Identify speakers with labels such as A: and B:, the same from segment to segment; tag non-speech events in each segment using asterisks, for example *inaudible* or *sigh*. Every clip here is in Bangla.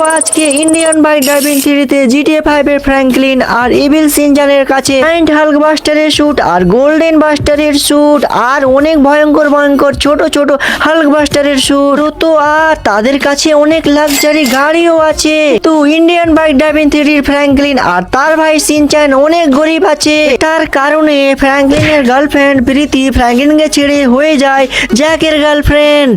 A: আজকে ইন্ডিয়ান বাইক ড্রাইভিং থ্রিতে জিটিএ ফাইভ এর ফ্র্যাঙ্কলিন আর ইভিল সিনজানের কাছে জায়ান্ট হাল্ক বাস্টারের শুট আর গোল্ডেন বাস্টারের শুট আর অনেক ভয়ঙ্কর ভয়ঙ্কর ছোট ছোট হাল্ক বাস্টারের শুট তো আর তাদের কাছে অনেক লাক্সারি গাড়িও আছে। তো ইন্ডিয়ান বাইক ড্রাইভিং থ্রির ফ্র্যাঙ্কলিন আর তার ভাই সিনচান অনেক গরিব আছে। তার কারণে ফ্র্যাঙ্কলিনের গার্লফ্রেন্ড প্রীতি ফ্র্যাঙ্কলিনকে ছেড়ে হয়ে যায় জ্যাকের গার্লফ্রেন্ড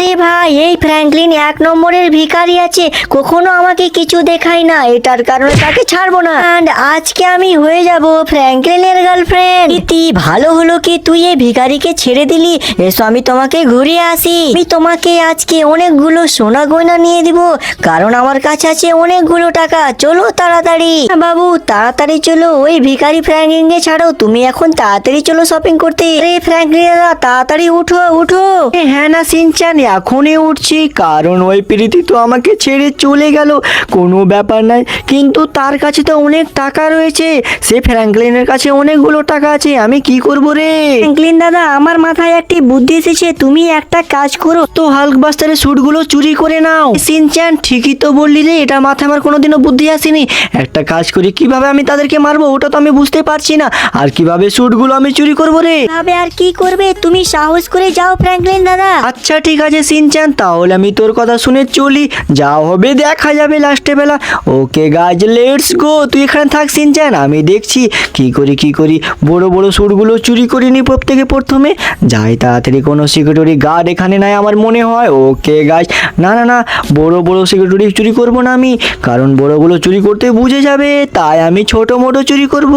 B: আরে ভাই, এই ফ্র্যাঙ্কলিন এক নম্বরের ভিখারি আছে। কখনো আমাকে কিছু দেখায় না। এটার কারণে তাকে ছাড়বো না। And আজকে আমি হয়ে যাব ফ্র্যাঙ্কলিনের গার্লফ্রেন্ড ইতি, ভালো হলো কি তুই এই ভিখারিকে ছেড়ে দিলি? এসো, আমি তোমাকে ঘুরিয়ে আসি। আমি তোমাকে আজকে অনেকগুলো সোনা গয়না নিয়ে দিব। কারণ আমার কাছে আছে অনেকগুলো টাকা। চলো তাড়াতাড়ি। বাবু, তাড়াতাড়ি চলো। ওই ভিখারি ফ্র্যাঙ্কলিনকে ছাড়ো। তুমি এখন তাড়াতাড়ি চলো শপিং করতে। আরে ফ্র্যাঙ্কলিন তাড়াতাড়ি উঠো উঠো।
A: হ্যাঁ না, সিনচান এখনই উঠছি কারণ ওই প্রীতি তো আমাকে ছেড়ে চলে গেল। কোনো ব্যাপার নাই কিন্তু তার কাছে তো অনেক টাকা রয়েছে। সে ফ্র্যাঙ্কলিনের কাছে অনেকগুলো টাকা আছে আমি কি করব রে?
B: ফ্র্যাঙ্কলিন দাদা আমার মাথায় একটি বুদ্ধি এসেছে তুমি একটা কাজ করো।
A: তো হাল্ক বাস্টারের স্যুটগুলো চুরি করে নাও। সিনচান ঠিকই তো বললি রে এটা মাথায় আমার কোনোদিনও বুদ্ধি আসেনি। একটা কাজ করি কীভাবে আমি তাদেরকে মারবো ওটা তো আমি বুঝতে পারছি না। আর কীভাবে স্যুটগুলো আমি চুরি করব রে?
B: ভাবে আর কি করবে তুমি সাহস করে যাও ফ্র্যাঙ্কলিন দাদা।
A: আচ্ছা ঠিক আছে সিনচান, তাহলে আমি তোর কথা শুনে চলি। যা হবে দেখা যাবে লাস্টে বেলা। ওকে গাছ লেটস গো তুই এখানে থাক সিনচান, আমি দেখছি। কি করি কি করি? বড় বড় সুরগুলো চুরি করিনি প্রত্যেকে প্রথমে। যাই তাড়াতাড়ি, কোনো সিকিউরিটি গার্ড এখানে নাই আমার মনে হয়। ওকে গাছ না না না, বড় বড় সিকিউরিটি চুরি করব না আমি। কারণ বড়গুলো চুরি করতে বুঝে যাবে, তাই আমি ছোট, মোটো চুরি করব।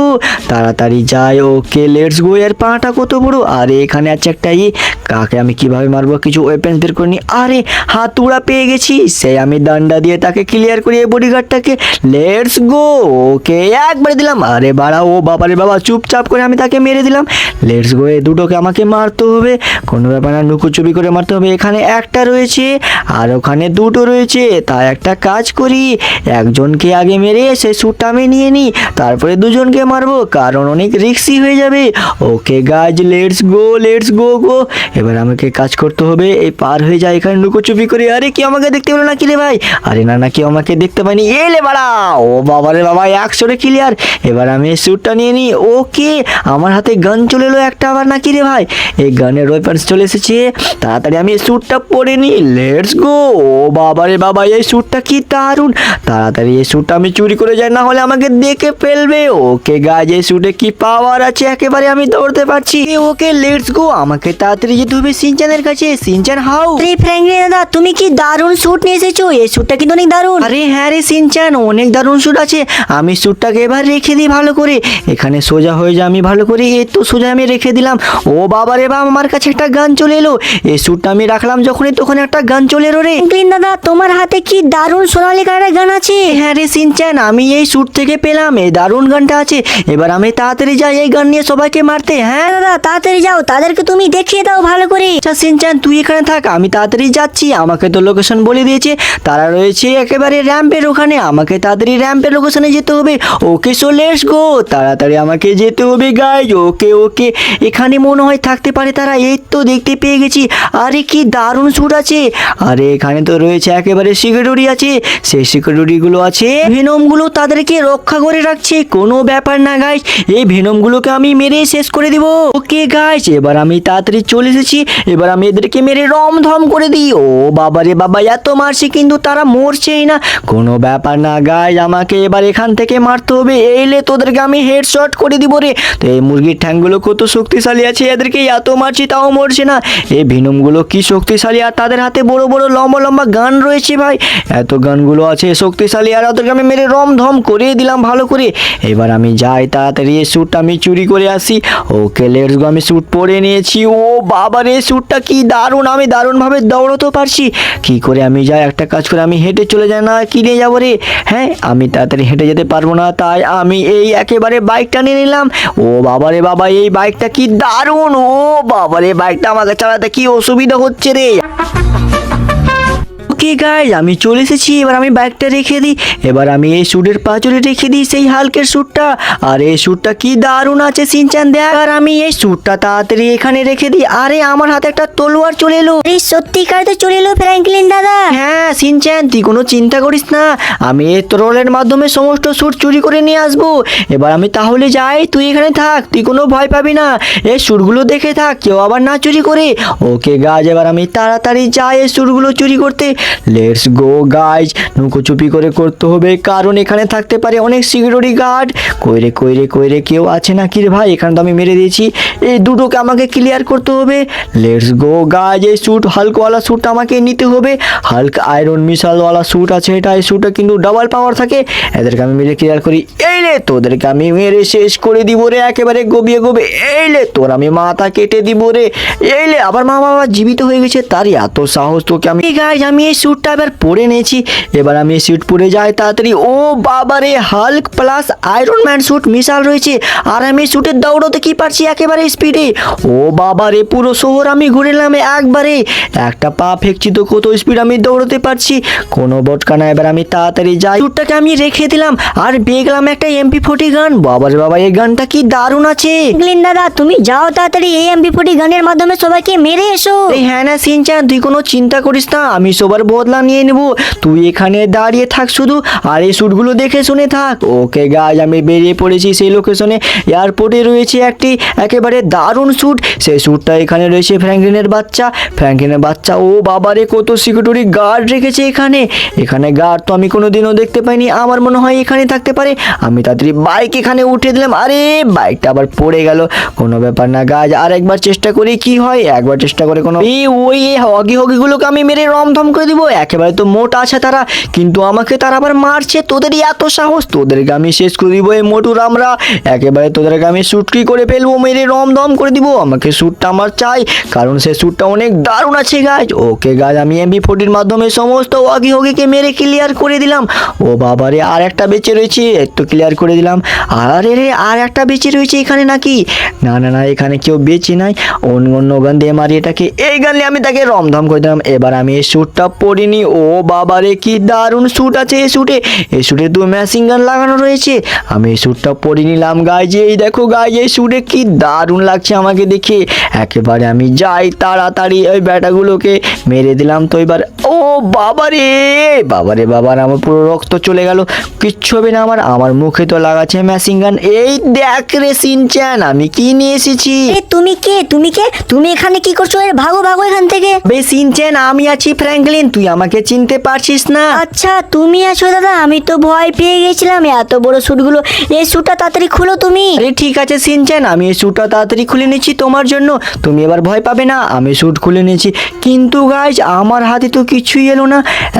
A: তাড়াতাড়ি যাই, ওকে লেটস গো এর পাটা কত বড়? আরে, এখানে আছে একটা ই কাকে আমি কীভাবে মারবো? কিছু ওয়েপেন্স বের করে নি আরে হাতুড়া পেয়ে গেছি। সে আমি ডান্ডা দিয়ে তাকে ক্লিয়ার করি এই বডিগার্ডটাকে লেটস গো ওকে একবারে দিলাম। আরে বাড়া, ও বাবারে বাবা, চুপচাপ করে আমি তাকে মেরে দিলাম। লেটস গো এ দুটোকে আমাকে মারতে হবে। কোনো ব্যাপার না, লুকোচুপি করে মারতে হবে। এখানে একটা রয়েছে, আর ওখানে দুটো রয়েছে। তা একটা কাজ করি। একজনকে আগে মেরে সে স্যুটটা আমি নিয়ে নিই, তারপরে দুজনকে মারবো। কারণ অনেক রিক্সি হয়ে যাবে। ওকে গাছ লেটস গো লেটস গো গো এবার আমাকে কাজ করতে হবে এই পার হয়ে যায়, এখানে লুকোচুপি করে, আরে কি আমাকে দেখতে পেল না কি রে ভাই? আরে না না, কেউ আমাকে দেখতে পাইনি এলে বাড়া! ও বাবা রে বাবা একশোরে ক্লিয়ার এবার আমি স্যুটটা নিয়ে নিই ওকে, আমার হাতে গান চলে এলো একটা আবার নাকি রে ভাই? এই গানের ওয়েপন্স চলে এসেছে। তাড়াতাড়ি আমি এই স্যুটটা পরে নিই লেটস গো ও বাবা রে বাবা, এই স্যুটটা কি দারুণ! তাড়াতাড়ি এই স্যুটটা আমি চুরি করে যাই, না হলে আমাকে দেখে ফেলবে। ওকে গাছ এই স্যুটে কি পাওয়ার আছে? একেবারে আমি দৌড়তে পারছি। ওকে লেটস গো আমাকে তাড়াতাড়ি যেতে হবে সিনচানের কাছে। সিনচান হাউ
B: আরে ফ্র্যাঙ্কলিন দাদা তুমি কি দারুণ স্যুট নিয়ে এসেছ? এই স্যুটটা কিন্তু অনেক দারুণ।
A: আরে হ্যাঁ রে সিনচান অনেক দারুণ স্যুট আছে। আমি স্যুটটাকে এবার রেখে দিই ভালো করে। এখানে সোজা হয়ে যা আমি ভালো করে এই তো সোজা আমি রেখে দিলাম। ও বাবা রে বাবা আমার কাছে একটা গান চলে এলো। এই স্যুটটা আমি রাখলাম যখনই তখন একটা গান চলে এলো রে।
B: ফ্র্যাঙ্কলিন দাদা তোমার হাতে কি দারুণ সোনালি কালারের গান আছে?
A: হ্যাঁ রে সিনচান আমি এই স্যুট থেকে পেলাম এই দারুণ গানটা আছে। এবার আমি তাড়াতাড়ি যাই এই গান নিয়ে সবাইকে মারতে হ্যাঁ
B: হ্যাঁ? দাদা তাড়াতাড়ি যাও তাদেরকে তুমি দেখিয়ে দাও ভালো করে।
A: আচ্ছা সিনচান তুই এখানে থাক আমি তাড়াতাড়ি যাচ্ছি, আমাকে তো লোকেশন বলে দিয়েছে। তারা রয়েছে একেবারে র্যাম্পের ওখানে, আমাকে তাড়াতাড়ি র্যাম্পের লোকেশনে যেতে হবে। ওকে সো লেটস গো তাড়াতাড়ি আমাকে যেতে হবে গাইজ ওকে ওকে। এখানে মনে হয় থাকতে পারে তারা, এই তো দেখতে পেয়ে গেছি। আরে কি দারুণ স্যুট আছে। আরে এখানে তো রয়েছে একেবারে সিকিউরিটি আছে। সেই সিকিউরিটিগুলো আছে। ভেনমগুলো তাদেরকে রক্ষা করে রাখছে, কোনো ব্যাপার না গাইজ এই ভেনমগুলোকে আমি মেরে শেষ করে দিব। ওকে গাইজ এবার আমি তাড়াতাড়ি চলে এসেছি। এবার আমি এদেরকে মেরে রম ধম করে দিই ও বাবা রে বাবা এত মারছি কিন্তু তারা মরছেই না। কোনো ব্যাপার না গাইজ আমাকে এবার এখান থেকে মারতে হবে। এইলে তোদেরকে আমি হেডশট করে দিব রে। তো এই মুরগির ঠ্যাংগুলো কত শক্তিশালী আছে, এদেরকে এত মারছি তাও মরছে না। এই ভেনমগুলো কি শক্তিশালী, আর তাদের হাতে বড় বড় লম্বা লম্বা গান রয়েছে ভাই। এত গানগুলো আছে শক্তিশালী, আর ওদেরকে আমি মেরে রম ধম করে দিলাম ভালো করে। এবার আমি যাই তাড়াতাড়ি, এই স্যুটটা আমি চুরি করে আসি। ওকে লেটস গো আমি স্যুট পরে নিয়েছি। ও বাবা রে স্যুটটা কি দারুণ, আমি দারুণভাবে দৌড়াতেও পারছি। কি করে আমি যাই? একটা কাজ করে আমি হেঁটে চলে যাই, না কি নিয়ে যাব রে? হ্যাঁ আমি তাড়াতাড়ি হেঁটে যেতে পারব না, তাই আমি এই একেবারে বাইকটা নিয়ে নিলাম। ও বাবা রে বাবা, এই বাইকটা কি দারুণ! ও বাবা রে বাইকটা আমাকে চালাতে কি অসুবিধা হচ্ছে রে? ওকে গাইজ আমি চলে এসেছি এবার আমি বাইকটা রেখে দিই। এবার আমি এই স্যুটের পাঁচরে রেখে দিই সেই হালকের স্যুটটা আর এই স্যুটটা কি দারুণ আছে সিনচান দেখ। আর আমি এই স্যুটটা তাড়াতাড়ি এখানে রেখে দিই। আরে আমার হাতে একটা তলোয়ার চলে এলো।
B: আরে সত্যিকার তো চলে এলো ফ্র্যাঙ্কলিন দাদা।
A: হ্যাঁ সিনচ্যান তুই কোনো চিন্তা করিস না। আমি এই ট্রোলের মাধ্যমে সমস্ত স্যুট চুরি করে নিয়ে আসব। এবার আমি তাহলে যাই তুই এখানে থাক তুই কোনো ভয় পাবি না। এই স্যুটগুলো দেখে থাক কেউ আবার না চুরি করে। ওকে গাছ এবার আমি তাড়াতাড়ি যাই এই স্যুটগুলো চুরি করতে। লেটস গো গাইজ নুকোচুপি করে করতে হবে, কারণ এখানে থাকতে পারে অনেক সিকিউরিটি গার্ড কইরে কইরে কইরে, কেউ আছে না কি রে ভাই? এখানে তো আমি মেরে দিয়েছি। এই দুটোকে আমাকে ক্লিয়ার করতে হবে। লেটস গো গাইজ এই স্যুট হালকওয়ালা স্যুট আমাকে নিতে হবে। হালকা আয়রন মিসালওয়ালা স্যুট আছে এটা। এই স্যুটে কিন্তু ডাবল পাওয়ার থাকে। এদেরকে আমি মেরে ক্লিয়ার করি। এই রে তোদেরকে আমি মেরে শেষ করে দিব রে, একেবারে গবিয়ে গবে এই লে তোর আমি মাথা কেটে দিব রে। এই লে আবার মা বাবা জীবিত হয়ে গেছে। তার এত সাহস তোকে আমি গাইজ আমি এই স্যুটটা এবার পরে নিয়েছি। এবার আমি এই স্যুট পরে যাই তাড়াতাড়ি। ও বাবা রে Hulk plus iron man suit মিশাল রয়েছে। আর আমি এই স্যুটের দৌড়তে কি পারছি একেবারে স্পিডে ও বাবা রে পুরো শহর আমি ঘুরে নিলাম একবারে। একটা পা ফেকছি তো কত স্পিড আমি দৌড়তে পারছি। কোনো বটকা না এবার আমি তাড়াতাড়ি যাই। স্যুটটাকে আমি রেখে দিলাম। আর পেয়ে গেলাম একটা এমপি ফোর্টি গান বাবারে বাবা এই গানটা কি দারুণ আছে।
B: দাদা তুমি যাও তাড়াতাড়ি। এই এমপি ফোর্টি গানের মাধ্যমে সবাইকে মেরে এসো।
A: এই হ্যাঁ না সিনচান তুই কোনো চিন্তা করিস না। আমি সবার বদলা নিয়ে নেব। তুই এখানে দাঁড়িয়ে থাক শুধু, আর এই শ্যুটগুলো দেখে শুনে থাক। ওকে গাছ আমি বেরিয়ে পড়েছি সেই লোকেশনে এয়ারপোর্টে রয়েছে একটি একেবারে দারুণ শ্যুট সেই শ্যুটটা এখানে রয়েছে ফ্র্যাঙ্কলিনের বাচ্চা। ফ্র্যাঙ্কলিনের বাচ্চা, ও বাবারে, কত সিকিউরিটি গার্ড রেখেছে এখানে। এখানে গার্ড তো আমি কোনো দিনও দেখতে পাইনি। আমার মনে হয় এখানে থাকতে পারে। আমি তাড়াতাড়ি বাইক এখানে উঠে দিলাম। আরে বাইকটা আবার পড়ে গেল। কোনো ব্যাপার না গাছ আর একবার চেষ্টা করি কি হয়। একবার চেষ্টা করে কোনো এই ওই হগি হগিগুলোকে আমি মেরে রমধম করে দিব। একেবারে তো মোটা আছে তারা। কিন্তু আমাকে তারা আবার মারছে। তোদেরই এত সাহস। তোদেরকে আমি শেষ করে দিব এই মোটুর আমরা একেবারে তোদেরকে আমি শুটকি করে ফেলব, মেরে রমধম করে দিব। আমাকে শ্যুটটা আমার চাই। কারণ সে শ্যুটটা অনেক দারুণ আছে গাছ ওকে গাছ আমি এমবি ফোর্টির মাধ্যমে সমস্ত ওয়াগি হগিকে মেরে ক্লিয়ার করে দিলাম। ও বাবারে, আর একটা বেঁচে রয়েছে। একটু ক্লিয়ার করে দিলাম। আরে রে, আর একটা বেঁচে রয়েছে এখানে নাকি? না না না, এখানে কেউ বেঁচে নাই। অন্য অন্য গান দিয়ে মারি এটাকে। এই গান নিয়ে আমি তাকে রমধম করে দিলাম। এবার আমি এই শ্যুটটা পরিনি ও বাবারে কি দারুণ শ্যুট আছে এই শ্যুটে এই শ্যুটে দু মেশিন গান লাগানো রয়েছে। আমি এই শ্যুটটা পরে নিলাম যে এই দেখো গায়ে এই শ্যুটে কি দারুণ লাগছে আমাকে দেখে। একেবারে আমি যাই তাড়াতাড়ি ওই ব্যাটাগুলোকে মেরে দিলাম তো এবার। ও বাবারে বাবারে বাবার আমার পুরো রক্ত চলে গেল। কিচ্ছু হবে না আমার আমার মুখে তো লাগাচ্ছে মেশিন গান এই দেখ রে সিনচ্যান আমি কি নিয়ে এসেছি?
B: তুমি কে? তুমি কে? তুমি এখানে কি করছ? এ ভাগো ভাগো এখান থেকে।
A: বে সিনচ্যান আমি আছি ফ্র্যাঙ্কলিন। তুই আমাকে চিনতে পারছিস না?
B: আচ্ছা তুমি আছো দাদা আমি তো ভয় পেয়ে গেছিলাম। এত বড় স্যুটগুলো এই স্যুটটা তাড়াতাড়ি খুলো তুমি।
A: আরে ঠিক আছে সিনচ্যান আমি এই স্যুটটা তাড়াতাড়ি খুলে নিচ্ছি তোমার জন্য। তুমি এবার ভয় পাবে না আমি স্যুট খুলে নিয়েছি। কিন্তু গাইজ আমার হাতে তো কিছুই এলো না।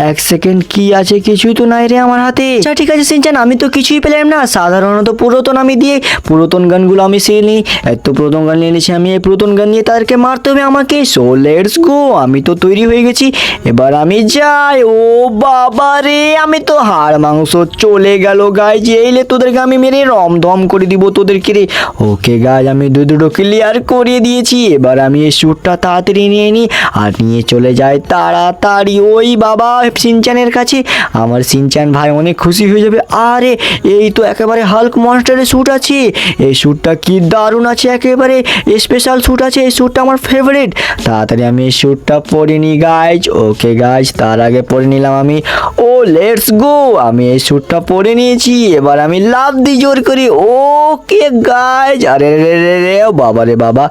A: এক সেকেন্ড কি আছে কিছুই তো নাই রে আমার হাতে। আচ্ছা ঠিক আছে সিনচ্যান আমি তো কিছুই পেলাম না। সাধারণত পুরাতন আমি দিয়ে পুরাতন গানগুলো আমি সে নিই। এত পুরাতন গান নিয়ে নিয়েছি আমি এই পুরাতন গান নিয়ে তাদেরকে মারতে হবে আমাকে। সো লেটস গো আমি তো তৈরি হয়ে গেছি। এবার আমি যাই, ও বাবা রে, আমি তো হাড় মাংস চলে গেল গাই যে এইলে তোদেরকে আমি মেরে রমধম করে দিব তোদেরকে রে। ওকে গাছ আমি দু দুটো ক্লিয়ার করে দিয়েছি, এবার আমি এই শ্যুটটা তাড়াতাড়ি নিয়ে নিই আর নিয়ে চলে যাই তাড়াতাড়ি। ওই বাবা সিনচানের কাছে। আমার সিনচান ভাই অনেক খুশি হয়ে যাবে। আরে, এই তো একেবারে হাল্ক মনস্টারের শ্যুট আছে। এই শ্যুটটা কি দারুণ আছে একেবারে। স্পেশাল শ্যুট আছে, এই শ্যুটটা আমার ফেভারিট তাড়াতাড়ি আমি এই শ্যুটটা পরে নিই গাইজ ওকে গাইজ তার আগে পরে নিলাম আমি। ও লেটস গো আমি এই শ্যুটটা পরে নিয়েছি এবার আমি লাভ দিই জোর করি। ওকে গাইজ আরে রে রে রে বাবা রে বাবা।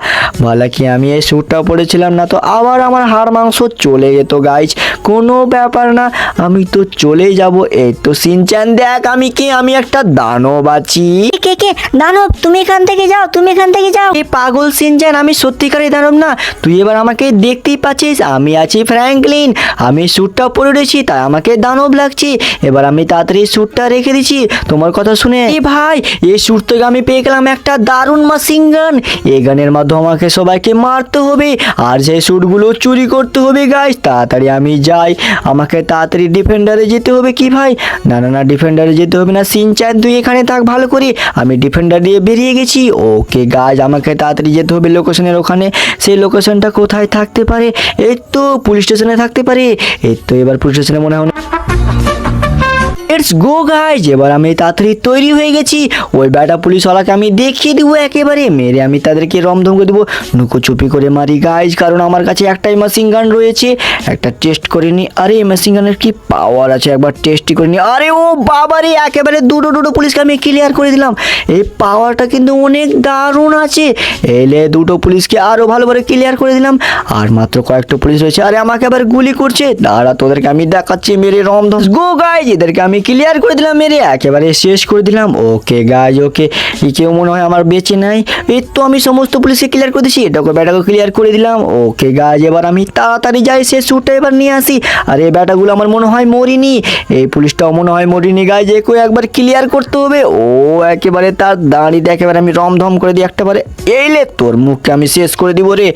A: ভালো কি আমি এই শ্যুটটা পরেছিলাম না তো? আবার আমার হাড় মাংস চলে যেত গাইজ কোনো ব্যাপার না আমি তো চলেই যাব। এই তো সিনচান দেখ আমি কি? আমি একটা দানব আছি।
B: কে কে দানব তুমি এখান থেকে যাও তুমি এখান থেকে যাও।
A: এ পাগল সিনচান আমি সত্যিকারই দানব না। তুই এবার আমাকে দেখতেই পাচ্ছিস আমি আছি ফ্র্যাঙ্কলিন। আমি স্যুটটা পরে রয়েছি তাই আমাকে দানব লাগছে। এবার আমি তাড়াতাড়ি স্যুটটা রেখে দিচ্ছি। তোমার কথা শুনে এ ভাই এই স্যুট থেকে আমি পেয়ে গেলাম একটা দারুণ মাসিং গান এই গানের মাধ্যমে আমাকে সবাইকে মারতে হবে আর সেই স্যুটগুলো চুরি করতে হবে গাইস তাড়াতাড়ি আমি যাই। আমাকে তাড়াতাড়ি ডিফেন্ডারে যেতে হবে কি ভাই? না না না ডিফেন্ডারে যেতে হবে না। সিন চার দুই এখানে থাক ভালো করে। আমি ডিফেন্ডার দিয়ে বেরিয়ে গেছি। ওকে গাছ আমাকে তাড়াতাড়ি যেতে হবে লোকেশনের ওখানে। সেই লোকেশনটা কোথায় থাকতে পারে? এই তো পুলিশ স্টেশনে থাকতে পারে। এই তো এবার পুলিশ স্টেশনে মনে হয়। লেটস গো গাইজ এবার আমি তাড়াতাড়ি তৈরি হয়ে গেছি। ওই ব্যাটা পুলিশওয়ালাকে আমি দেখিয়ে দিব একেবারে। মেরে আমি তাদেরকে রমধম করে দেবো। চুপি করে মারি গাইজ কারণ আমার কাছে একটাই মেশিন গান রয়েছে। একটা টেস্ট করে নি। আরে মেশিন গানের কি পাওয়ার আছে? একবার টেস্টই করে নি। আরে, ও বাবারে, একেবারে দুটো দুটো পুলিশকে আমি ক্লিয়ার করে দিলাম। এই পাওয়ারটা কিন্তু অনেক দারুণ আছে। এলে দুটো পুলিশকে আরও ভালোভাবে ক্লিয়ার করে দিলাম। আর মাত্র কয়েকটা পুলিশ রয়েছে। আরে, আমাকে আবার গুলি করছে। দাঁড়া, তোদেরকে আমি দেখাচ্ছি। মেরে রমধম গো গাইজ এদেরকে আমি ক্লিয়ার করে দিলাম মেরে একেবারে শেষ করে দিলাম। ওকে গাইজ ওকে কেউ মনে হয় আমার বেঁচে নাই? এই তো আমি সমস্ত পুলিশকে ক্লিয়ার করে দিচ্ছি এটাকে ব্যাটাকে ক্লিয়ার করে দিলাম। ওকে গাইজ এবার আমি তাড়াতাড়ি যাই, সে স্যুটটা এবার নিয়ে আসি। আর এই ব্যাটাগুলো আমার মনে হয় মরিনি। এই পুলিশটাও মনে হয় মরিনি গাইজ একে একবার ক্লিয়ার করতে হবে। ও, একেবারে তার দাঁড়িয়ে একেবারে আমি রমধম করে দিই একটাবারে। এইলে তোর মুখকে আমি শেষ করে দিব রে।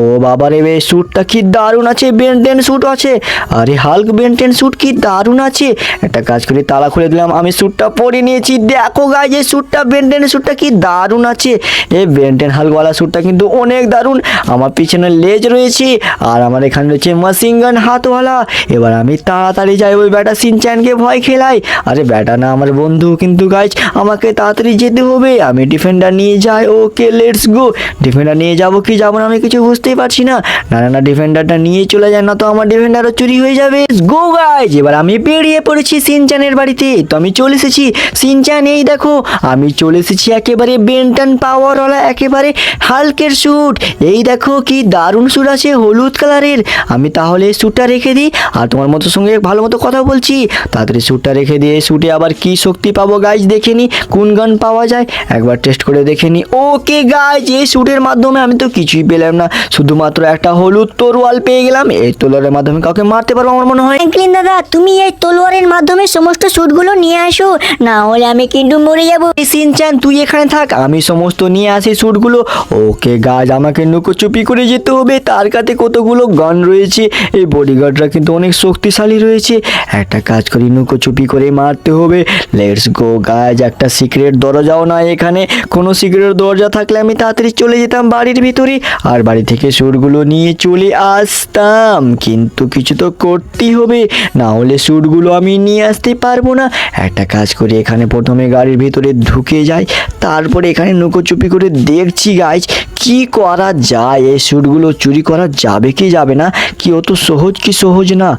A: ও বাবা রে বে স্যুটটা কি দারুণ আছে বেনটেন স্যুট আছে। আরে হাল্ক বেনটেন স্যুট কি দারুণ আছে। একটা কাজ করে তালা খুলে দিলাম। আমি স্যুটটা পরে নিয়েছি। দেখো গাই যে স্যুটটা বেনটেন স্যুটটা কি দারুণ আছে। এই বেনটেন হালকওয়ালা স্যুটটা কিন্তু অনেক দারুণ। আমার পিছনে লেজ রয়েছে আর আমার এখানে রয়েছে মেশিন গান হাতওয়ালা। এবার আমি তাড়াতাড়ি যাই ওই ব্যাটা সিনচ্যানকে ভয় খেলাই আরে ব্যাটা না, আমার বন্ধু কিন্তু গাইজ আমাকে তাড়াতাড়ি যেতে হবে। আমি ডিফেন্ডার নিয়ে যাই। ওকে লেটস গো ডিফেন্ডার নিয়ে যাব কি যাব না আমি কিছু বুঝতেই পারছি না। না না ডিফেন্ডারটা নিয়ে চলে যায় না তো আমার ডিফেন্ডারও চুরি হয়ে যাবে। গো গাইজ এবার আমি বেরিয়ে পড়েছি সিনচানের বাড়িতে, তো আমি চলে এসেছি। সিনচান, এই দেখো, আমি চলে এসেছি একেবারে বেন্টন পাওয়ারওয়ালা, একেবারে হালকের স্যুট এই দেখো কি দারুণ স্যুট আছে, হলুদ কালারের। আমি তাহলে স্যুটটা রেখে দিই, আর তোমার মতো সঙ্গে ভালো মতো কথা বলছি। তাড়াতাড়ি স্যুটটা রেখে দিয়ে স্যুটে আবার কি শক্তি পাবো গাইজ দেখে নি, কোন গান পাওয়া যায়। একবার টেস্ট করে দেখে নি। ওকে গাইজ এই স্যুটের মাধ্যমে আমি তো কিছুই পেলাম না। শুধুমাত্র একটা হলুদ তরোয়াল পেয়ে গেলাম। এই তলোয়ারের মাধ্যমে কাউকে মারতে পারব আমার মনে হয়।
B: দাদা, তুমি এই তলোয়ারের মাধ্যমে সমস্ত স্যুটগুলো নিয়ে আসো। না হলে আমি কিন্তু মরে যাব।
A: সিনচান, তুই এখানে থাক। আমি সমস্ত নিয়ে আসি স্যুটগুলো। ওকে, গাছ, আমাকে লুকোচুপি করে যেতে হবে। তার কাছে কতগুলো গান রয়েছে। এই বডিগার্ডরা কিন্তু অনেক শক্তিশালী রয়েছে। একটা কাজ করি, লুকোচুপি করে মারতে হবে। লেটস গো গাছ, একটা সিক্রেট দরজাও নাই এখানে। কোনো সিক্রেট দরজা থাকলে আমি তাড়াতাড়ি চলে যেতাম বাড়ির ভিতরে। আর বাড়ি থেকে স্যুটগুলো নিয়ে চলে আসতাম। কিন্তু কিছু তো করতেই হবে। না হলে স্যুটগুলো আমি নিয়ে আসতে পারব না। একটা কাজ করি, এখানে প্রথমে গাড়ির ভিতরে ঢুকে যাই, তারপরে এখানে লুকোচুপি করে দেখছি গাইজ কি করা যায়? এই স্যুটগুলো চুরি করা যাবে কি যাবে না? কি অত সহজ কি সহজ না?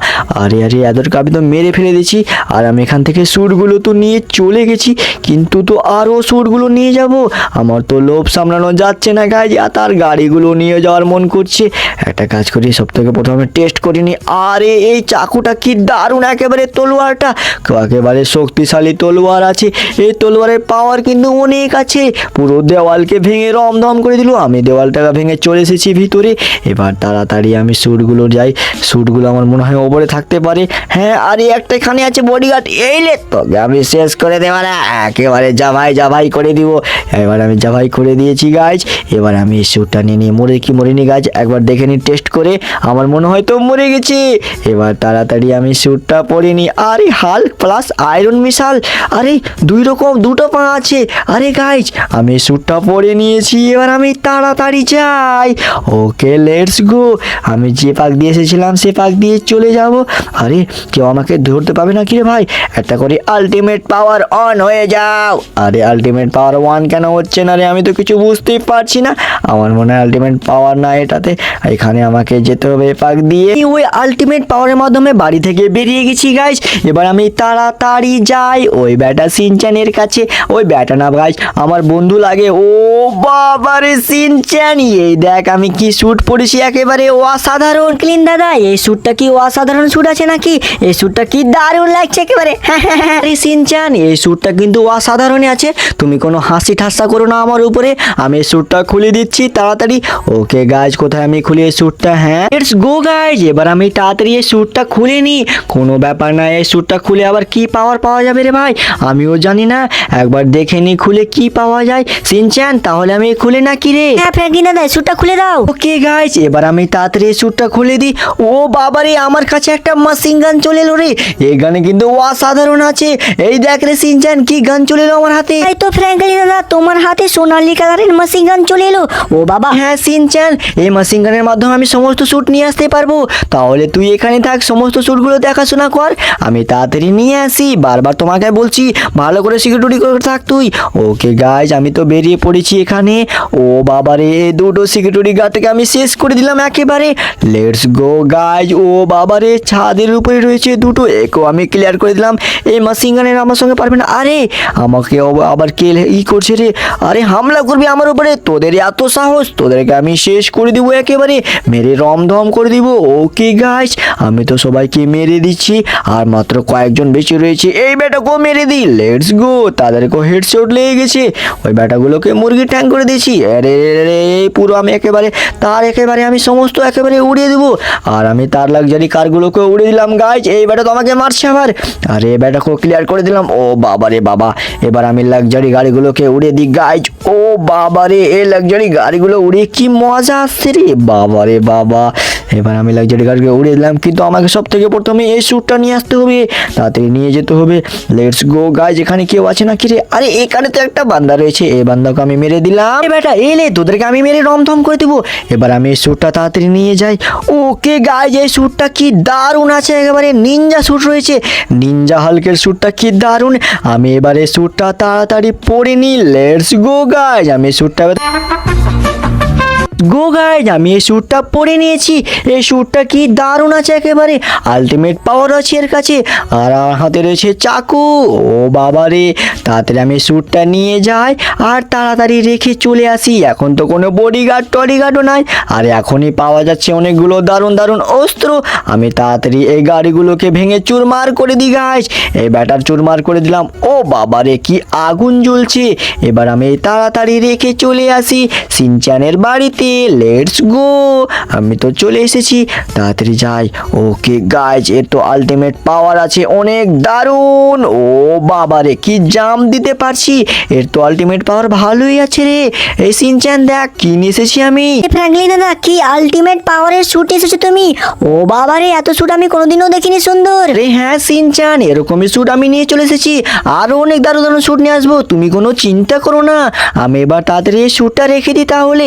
A: আরে আরে এদেরকে আমি তো মেরে ফেলে দিয়েছি, আর আমি এখান থেকে স্যুটগুলো তো নিয়ে চলে গেছি, কিন্তু তো আরও স্যুটগুলো নিয়ে যাব। আমার তো লোভ সামলানো যাচ্ছে না গাইজ আর তার গাড়িগুলো নিয়ে যাওয়ার মন করছে। একটা কাজ করি সব থেকে প্রথমে টেস্ট করিনি আরে, এই চাকুটা কি দারুণ, একেবারে তলোয়ারটা। একেবারে শক্তিশালী তলোয়ার আছে। এই তলোয়ারের পাওয়ার কিন্তু অনেক আছে। পুরো দেওয়ালকে ভেঙে রমধম করে দিল। আমি দেওয়ালটাকে ভেঙে চলে এসেছি ভিতরে। এবার তাড়াতাড়ি আমি স্যুটগুলো যাই। স্যুটগুলো আমার মনে হয় ওপরে থাকতে পারে। হ্যাঁ আরে একটা এখানে আছে বডিগার্ড এই লে তোকে আমি শেষ করে দেবো না। একেবারে জাভাই জাভাই করে দিব। এবার আমি জাভাই করে দিয়েছি গাছ এবার আমি এই স্যুটটা নিয়ে নিয়ে মরে কি মরিনি গাছ একবার দেখে নিই টেস্ট করে। আমার মনে হয় তো মরে গেছি। এবার তাড়াতাড়ি আমি স্যুটটা পরে নিই। আরে হাল্ক প্লাস আয়রন মিশাল আরে, দুই রকম, দুটো পা আছে। আরে গাইজ আমি স্যুটটা পরে নিয়েছি, এবার আমি তাড়াতাড়ি যাই। ওকে লেটস গো আমি যে পাক দিয়ে এসেছিলাম, সে পাক দিয়ে চলে যাব। আরে, কেউ আমাকে ধরতে পাবে না কি রে ভাই? একটা করে আলটিমেট পাওয়ার অন হয়ে যাও। আরে আলটিমেট পাওয়ার ওয়ান কেন হচ্ছে না রে? আমি তো কিছু বুঝতেই পারছি না। আমার মনে হয় আলটিমেট পাওয়ার না এটাতে। এখানে আমাকে যেতে হবে পাক দিয়ে। ওই আলটিমেট পাওয়ারের মাধ্যমে বাড়ি থেকে বেরিয়ে গেছি গাইজ এবার আমি তাড়াতাড়ি যাই। ওই ব্যাটা সিনচানের কাছে। ওই ব্যাটা না গাইজ আমার বন্ধু লাগে। ও বাবারে সিনচান এই দেখ আমি কি স্যুট পরেছি একেবারে। অসাধারণ।
B: ক্লিন দাদা, এই স্যুটটা কি অসাধারণ স্যুট আছে নাকি? এই স্যুটটা কি দারুণ লাগছে একেবারে। *laughs*
A: আরে সিনচান এই স্যুটটা কিন্তু অসাধারণই আছে। তুমি কোনো হাসি ঠাসা করো না আমার উপরে। আমি এই স্যুটটা খুলে দিচ্ছি তাড়াতাড়ি। ওকে গাইজ কোথায় আমি খুলি এই স্যুটটা হ্যাঁ ইটস গো গাইজ এবার আমি তাড়াতাড়ি এই স্যুটটা খুলে নিই। কোনো ব্যাপার না, এই স্যুটটা খুলে আবার কি পাওয়ার পাওয়া যাবে রে ভাই? আমিও জানি না। একবার দেখে নি খুলে কি পাওয়া যায়। সিনচ্যান তাহলে আমি খুলে না কি রে?
B: হ্যাঁ ফ্র্যাঙ্কলিন দাদা স্যুটটা খুলে দাও।
A: ওকে গাইস এবার আমি তাড়াতাড়ি স্যুটটা খুলে দিই। ও বাবারে আমার কাছে একটা মাসিং গান চলে এলো রে। এই গানে কিন্তু অসাধারণ আছে। এই দেখ রে সিনচ্যান কি গান চলে এলো আমার হাতে।
B: এই তো ফ্র্যাঙ্কলিন দাদা তোমার হাতে সোনালি কালারের মেশিন গান চলে এলো। ও বাবা।
A: হ্যাঁ সিনচ্যান এই মেশিন গানের মাধ্যমে আমি সমস্ত স্যুট নিয়ে আসতে পারব। তাহলে তুই এখানে থাক সমস্ত স্যুটগুলো দেখাশোনা কর। আমি তাড়াতাড়ি নিয়ে আসি, বারবার তোমাকে বলছি, ভালো করে সিকিউরিটি করে থাক তুই। ওকে গাইজ আমি তো বেরিয়ে পড়েছি এখানে। ও বাবারে দুটো সিকিউরিটি গার্ডকে আমি শেষ করে দিলাম একেবারে। লেটস গো গাইজ ও বাবারে, ছাদের উপরে রয়েছে দুটো। একেও আমি ক্লিয়ার করে দিলাম। এই মেশিন গানের আমার সঙ্গে পারবে না। আরে, আমাকে আবার কে ই করছে রে? আরে, হামলা করবি আমার উপরে। তোদের এত সাহস, তোদেরকে আমি শেষ করে দিব একেবারে। মেরে রমধম করে দিব। ওকে গাইস আমি তো সবাইকে মেরে দিচ্ছি। আর মাত্র কয়েকজন বেশি রয়েছে। এই বেটাকেও মেরে দিই। লেটস গো তাদেরকেও হেডশট লেগে গেছে। ওই ব্যাটাগুলোকে মুরগি ট্যাং করে দিয়েছি। আরে রে পুরো আমি একেবারে, তার একেবারে আমি সমস্ত একেবারে উড়িয়ে দেবো। আর আমি তার লাক্সারি কারগুলোকে উড়িয়ে দিলাম গাইজ এই ব্যাটা তো আমাকে মারছে আবার। আরে, এই বেটাকেও ক্লিয়ার করে দিলাম। ও বাবা রে বাবা। এবার আমি লাক্সারি গাড়িগুলোকে উড়িয়ে দিই গাইজ ও বাবা রে, এই লাক্সারি গাড়িগুলো উড়িয়ে কি মজা আসছে রে বাবা রে বাবা। এবার আমি লাক্সারি গাড়িকে উড়িয়ে দিলাম। কিন্তু আমাকে সব থেকে প্রথমে এই স্যুটটা নিয়ে আসতে হবে। তাড়াতাড়ি নিয়ে যেতে হবে। লেটস গো গাইজ এখানে কেউ আছে নাকি রে? আরে, এখানে তো একটা বান্দা রয়েছে। এই বান্দাকে আমি মেরে দিলাম। বেটা এলে তোদেরকে আমি মেরে রমধম করে দেবো। এবার আমি এই স্যুটটা তাড়াতাড়ি নিয়ে যাই। ওকে গাইজ এই স্যুটটা কি দারুণ আছে। একেবারে নিনজা স্যুট রয়েছে। নিনজা হালকের স্যুটটা কি দারুণ। আমি এবারে স্যুটটা তাড়াতাড়ি পরে নিই। লেটস গো গাইজ আমি স্যুটটা গো গাইজ আমি এই স্যুটটা পরে নিয়েছি। এই স্যুটটা কি দারুণ আছে একেবারে। আলটিমেট পাওয়ার আছে এর কাছে। আর আমার হাতে রয়েছে চাকু। ও বাবা রে, তাড়াতাড়ি আমি স্যুটটা নিয়ে যাই। আর তাড়াতাড়ি রেখে চলে আসি। এখন তো কোনো বডিগার্ড টডিগার্ডও নাই। আর এখনই পাওয়া যাচ্ছে অনেকগুলো দারুণ দারুণ অস্ত্র। আমি তাড়াতাড়ি এই গাড়িগুলোকে ভেঙে চুরমার করে দিই গাইজ এই ব্যাটার চুরমার করে দিলাম। ও বাবা রে, কি আগুন জ্বলছে। এবার আমি তাড়াতাড়ি রেখে চলে আসি সিনচানের বাড়িতে। লেটস গো আমি তো চলে এসেছি। তাড়াতাড়ি যাই। ওকে গাইজ এর তো আলটিমেট পাওয়ার আছে। অনেক দারুণ। ও বাবা রে কি জাম দিতে পারছি? এর তো আলটিমেট পাওয়ার ভালোই আছে রে। এই সিনচান দেখ কি নিয়ে এসেছি আমি?
B: ফ্র্যাঙ্কলিন দাদা কি আলটিমেট পাওয়ারের স্যুট এসেছ তুমি? ও বাবা রে এত স্যুট আমি কোনোদিনও দেখিনি সুন্দর।
A: আরে হ্যাঁ সিনচান এরকমই স্যুট আমি নিয়ে চলে এসেছি। আরও অনেক দারুণ দারুণ স্যুট নিয়ে আসব। তুমি কোনো চিন্তা করো না। আমি এবার তাড়াতাড়ি এই স্যুটটা রেখে দিই তাহলে।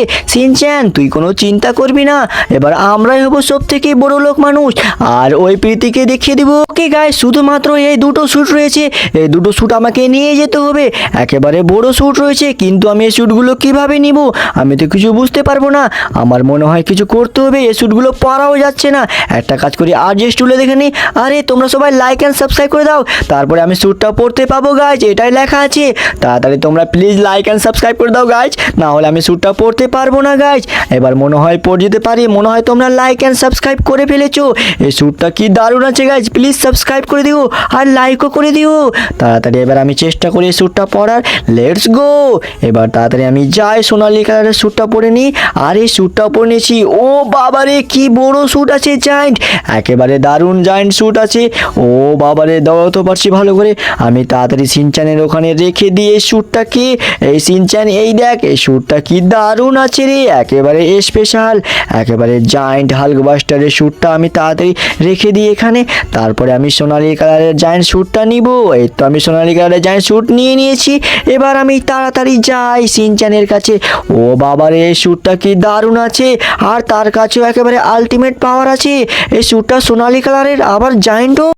A: সিনচান তুই কোনো চিন্তা করবি না। এবার আমরাই হব সব থেকে বড় লোক মানুষ। আর ওই প্রীতিকে দেখিয়ে দিব। ওকে গায়ে শুধুমাত্র এই দুটো স্যুট রয়েছে। এই দুটো স্যুট আমাকে নিয়ে যেতে হবে। একেবারে বড় স্যুট রয়েছে, কিন্তু আমি এই স্যুটগুলো কীভাবে নিব? আমি তো কিছু বুঝতে পারব না। আমার মনে হয় কিছু করতে হবে। এই স্যুটগুলো পরাও যাচ্ছে না। একটা কাজ করি আর যে স্টুলে দেখে নিই আরে, তোমরা সবাই লাইক অ্যান্ড সাবস্ক্রাইব করে দাও। তারপরে আমি স্যুটটা পড়তে পাবো গাইজ এটাই লেখা আছে। তাড়াতাড়ি তোমরা প্লিজ লাইক অ্যান্ড সাবস্ক্রাইব করে দাও গাইজ না হলে আমি স্যুটটা পড়তে পারব না গাইজ এবার মনে হয় পড়ে যেতে পারি, মনে হয় তোমরা লাইক অ্যান্ড সাবস্ক্রাইব করে ফেলেছো। এই স্যুটটা কি দারুণ আছে গাইজ প্লিজ সাবস্ক্রাইব করে দিও আর লাইকও করে দিও। তাড়াতাড়ি এবার আমি চেষ্টা করি এই স্যুটটা পরার লেটস গো এবার তাড়াতাড়ি আমি যাই সোনালি কালারের স্যুটটা পরে নিই। আর এই স্যুটটা পরে নিয়েছি, ও বাবারে, কি বড় স্যুট আছে জায়েন্ট একেবারে দারুণ জায়েন্ট স্যুট আছে। ও বাবারে দাঁড়াতে পারছি ভালো করে। আমি তাড়াতাড়ি সিনচানের ওখানে রেখে দিয়ে এই স্যুটটাকে এই সিনচান এই দেখ, এই স্যুটটা কি দারুণ আছে রে একেবারে স্পেশাল একেবারে জায়েন্ট হাল্ক বাস্টারের স্যুটটা আমি তাড়াতাড়ি রেখে দিই এখানে। তারপরে আমি সোনালি কালারের জায়েন্ট স্যুটটা নিব। এই তো আমি সোনালি কালারের জায়েন্ট স্যুট নিয়ে নিয়েছি। এবার আমি তাড়াতাড়ি যাই সিনচানের কাছে। ও বাবারে, এই স্যুটটা কি দারুণ আছে। আর তার কাছেও একেবারে আলটিমেট পাওয়ার আছে। এই স্যুটটা সোনালি কালারের আবার জায়েন্টও